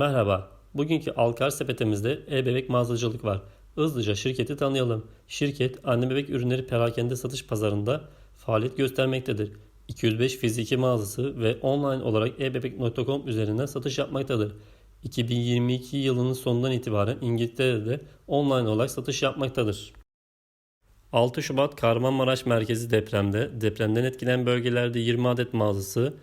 Merhaba. Bugünkü Alkar sepetimizde e-bebek mağazacılık var. Hızlıca şirketi tanıyalım. Şirket anne bebek ürünleri perakende satış pazarında faaliyet göstermektedir. 205 fiziki mağazası ve online olarak ebebek.com üzerinden satış yapmaktadır. 2022 yılının sonundan itibaren İngiltere'de online olarak satış yapmaktadır. 6 Şubat Kahramanmaraş merkezi depremde, depremden etkilenen bölgelerde 20 adet mağazası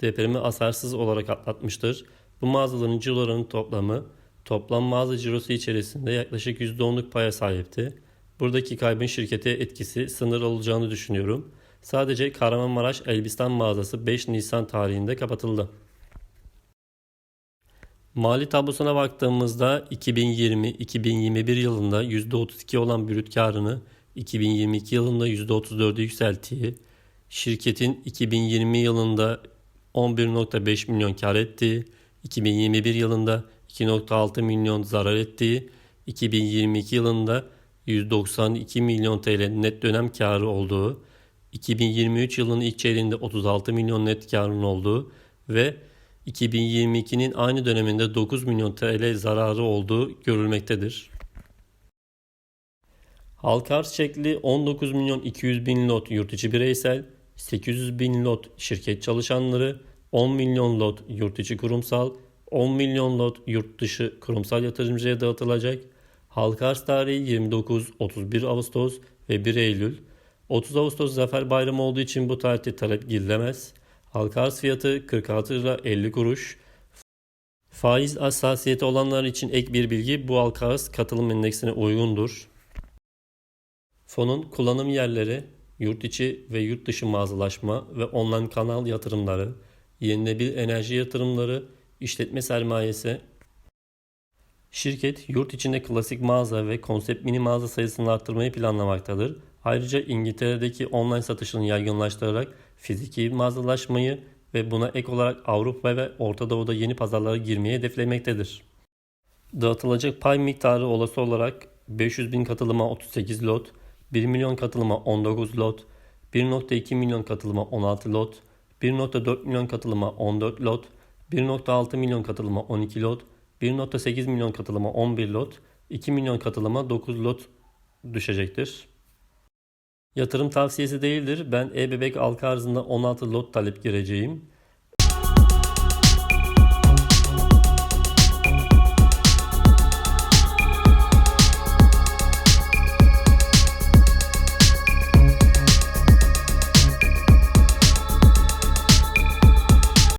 depremi asarsız olarak atlatmıştır. Bu mağazaların cirolarının toplamı toplam mağaza cirosu içerisinde yaklaşık %10'luk paya sahipti. Buradaki kaybın şirkete etkisi sınır olacağını düşünüyorum. Sadece Kahramanmaraş Elbistan mağazası 5 Nisan tarihinde kapatıldı. Mali tablosuna baktığımızda 2020-2021 yılında %32 olan brüt karını 2022 yılında %34'e yükselttiği, şirketin 2020 yılında 11.5 milyon kar ettiği, 2021 yılında 2.6 milyon zarar ettiği, 2022 yılında 192 milyon TL net dönem karı olduğu, 2023 yılının ilk çeyreğinde 36 milyon net karın olduğu ve 2022'nin aynı döneminde 9 milyon TL zararı olduğu görülmektedir. Halka arz şekli 19 milyon 200 bin lot yurt içi bireysel, 800 bin lot şirket çalışanları, 10 milyon lot yurt içi kurumsal, 10 milyon lot yurt dışı kurumsal yatırımcıya dağıtılacak. Halka arz tarihi 29-31 Ağustos ve 1 Eylül. 30 Ağustos Zafer Bayramı olduğu için bu tarihte talep girilemez. Halka arz fiyatı 46 lira 50 kuruş. Faiz hassasiyeti olanlar için ek bir bilgi bu halka arz katılım endeksine uygundur. Fonun kullanım yerleri, yurt içi ve yurt dışı mağazalaşma ve online kanal yatırımları, yenilenebilir enerji yatırımları, işletme sermayesi, Şirket yurt içinde klasik mağaza ve konsept mini mağaza sayısını arttırmayı planlamaktadır. Ayrıca İngiltere'deki online satışını yaygınlaştırarak fiziki mağazalaşmayı ve buna ek olarak Avrupa ve Orta Doğu'da yeni pazarlara girmeyi hedeflemektedir. Dağıtılacak pay miktarı olası olarak 500 bin katılıma 38 lot, 1 milyon katılıma 19 lot, 1.2 milyon katılıma 16 lot, 1.4 milyon katılıma 14 lot, 1.6 milyon katılıma 12 lot, 1.8 milyon katılıma 11 lot, 2 milyon katılıma 9 lot düşecektir. Yatırım tavsiyesi değildir. Ben e-bebek halka arzında 16 lot talep gireceğim.